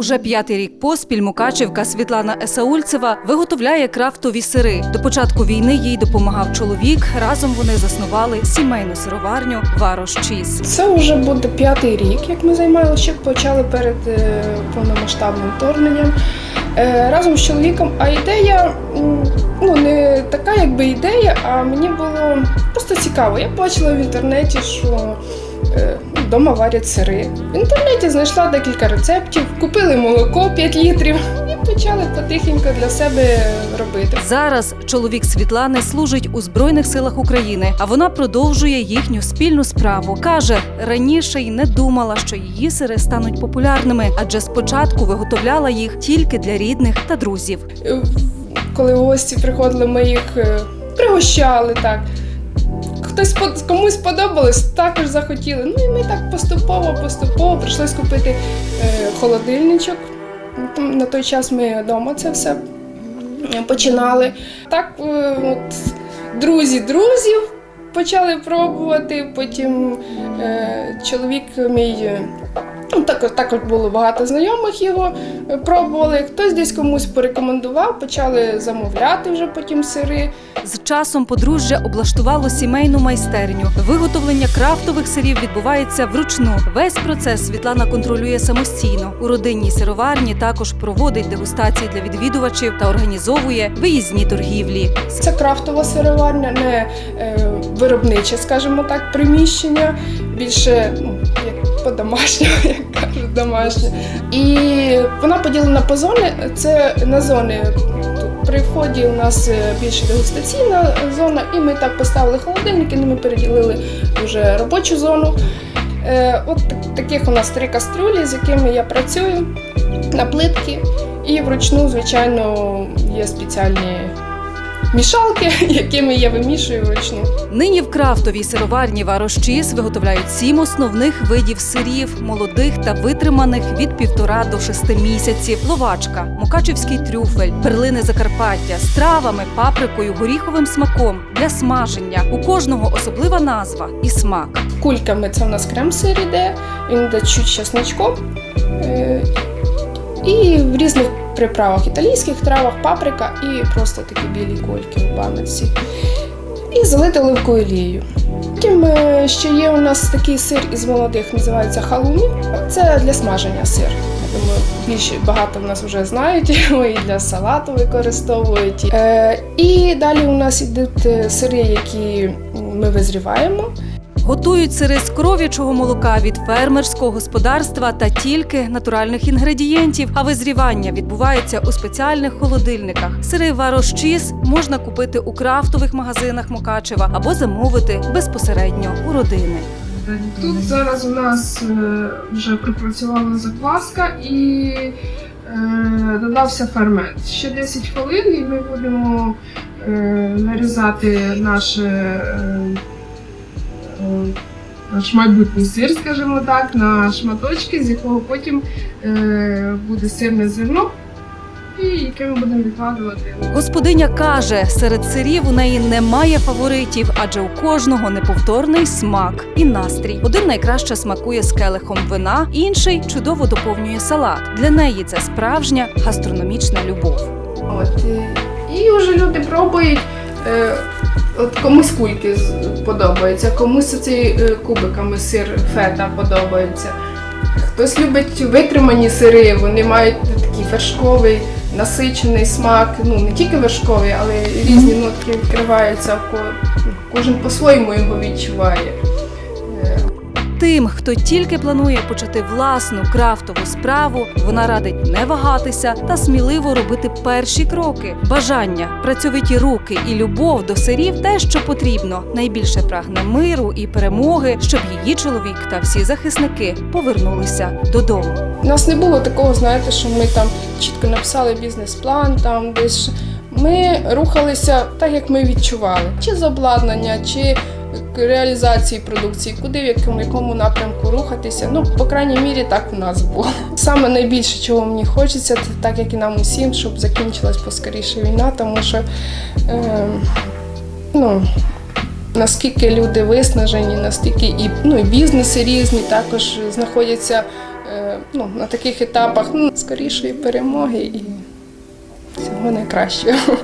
Уже п'ятий рік поспіль Мукачівка Світлана Есаульцева виготовляє крафтові сири. До початку війни їй допомагав чоловік. Разом вони заснували сімейну сироварню Варош Чіз. Це вже буде п'ятий рік, як ми займалися, почали перед е, повномасштабним вторгненням е, разом з чоловіком. А ідея ну не така, якби ідея, а мені було просто цікаво. Я бачила в інтернеті, що вдома варять сири. В інтернеті знайшла декілька рецептів, купили молоко 5 літрів і почали потихеньку для себе робити. Зараз чоловік Світлани служить у збройних силах України, а вона продовжує їхню спільну справу. каже раніше й не думала, що її сири стануть популярними, адже спочатку виготовляла їх тільки для рідних та друзів. Е, коли гості приходили, ми їх е, пригощали так. Хтось комусь сподобалось, також захотіли. Ну і ми так поступово, поступово прийшли скупити е, холодильничок. На той час ми вдома це все починали. Так, е, от, друзі друзів почали пробувати. Потім е, чоловік мій. Ну, також, також було багато знайомих його е, пробували. Хтось десь комусь порекомендував, почали замовляти вже потім сири. З часом подружжя облаштувало сімейну майстерню. Виготовлення крафтових сирів відбувається вручну. Весь процес Світлана контролює самостійно. У родинній сироварні також проводить дегустації для відвідувачів та організовує виїзні торгівлі. Це крафтова сироварня, не е, виробниче, скажімо так, приміщення, більше по-домашньому, як кажуть, домашнє. І вона поділена по зони. Це на зони. При вході у нас е, більше дегустаційна зона, і ми так поставили холодильники, ми переділили вже робочу зону. Е, от таких у нас три кастрюлі, з якими я працюю на плитки. І вручну, звичайно, є спеціальні мішалки, якими я вимішую вручну. Нині в крафтовій сироварні Варощіс виготовляють сім основних видів сирів, молодих та витриманих від півтора до шести місяців. Ловачка, мукачівський трюфель, перлини Закарпаття з травами, паприкою, горіховим смаком для смаження. У кожного особлива назва і смак. Кульками це у нас крем-сир іде, він йде чуть чесничком. Е, І в різних приправах, італійських травах, паприка і просто такі білі кульки в баночці. І залити оливковою олією. Потім е, ще є у нас такий сир із молодих, називається халумі. Це для смаження сир. Я думаю, більше багато в нас вже знають його і для салату використовують. Е, І далі у нас йдуть е, сири, які ми визріваємо. Готують сири з коров'ячого молока від фермерського господарства та тільки натуральних інгредієнтів. А визрівання відбувається у спеціальних холодильниках. Сири Варощіс можна купити у крафтових магазинах Мукачева або замовити безпосередньо у родини. Тут зараз у нас е, вже пропрацювала закваска і е, додався фермент. Ще 10 хвилин і ми будемо е, нарізати наше, наш майбутній сир, скажімо так, на шматочки, з якого потім е, буде сирне зерно, і яке ми будемо відкладувати. Господиня каже, серед сирів у неї немає фаворитів, адже у кожного неповторний смак і настрій. Один найкраще смакує з келихом вина, інший чудово доповнює салат. Для неї це справжня гастрономічна любов. От, е, і вже люди пробують. От комусь кульки подобаються, комусь цей е, кубиками сир фета подобається. Хтось любить витримані сири, вони мають такий вершковий, насичений смак. Ну не тільки вершковий, але різні нотки відкриваються. Кожен по-своєму його відчуває. Тим, хто тільки планує почати власну крафтову справу, вона радить не вагатися та сміливо робити перші кроки. Бажання, працьовиті руки і любов до сирів те, що потрібно. Найбільше прагне миру і перемоги, щоб її чоловік та всі захисники повернулися додому. У нас не було такого, знаєте, що ми там чітко написали бізнес-план, там десь. Ми рухалися так, як ми відчували, чи з обладнання, чи реалізації продукції, куди в якому, якому напрямку рухатися. Ну, по крайній мірі, так у нас було. Саме найбільше, чого мені хочеться, це так як і нам усім, щоб закінчилась поскоріше війна, тому що е, ну, наскільки люди виснажені, настільки і, ну, і бізнеси різні також знаходяться е, ну, на таких етапах ну, скорішої перемоги і всього найкращого.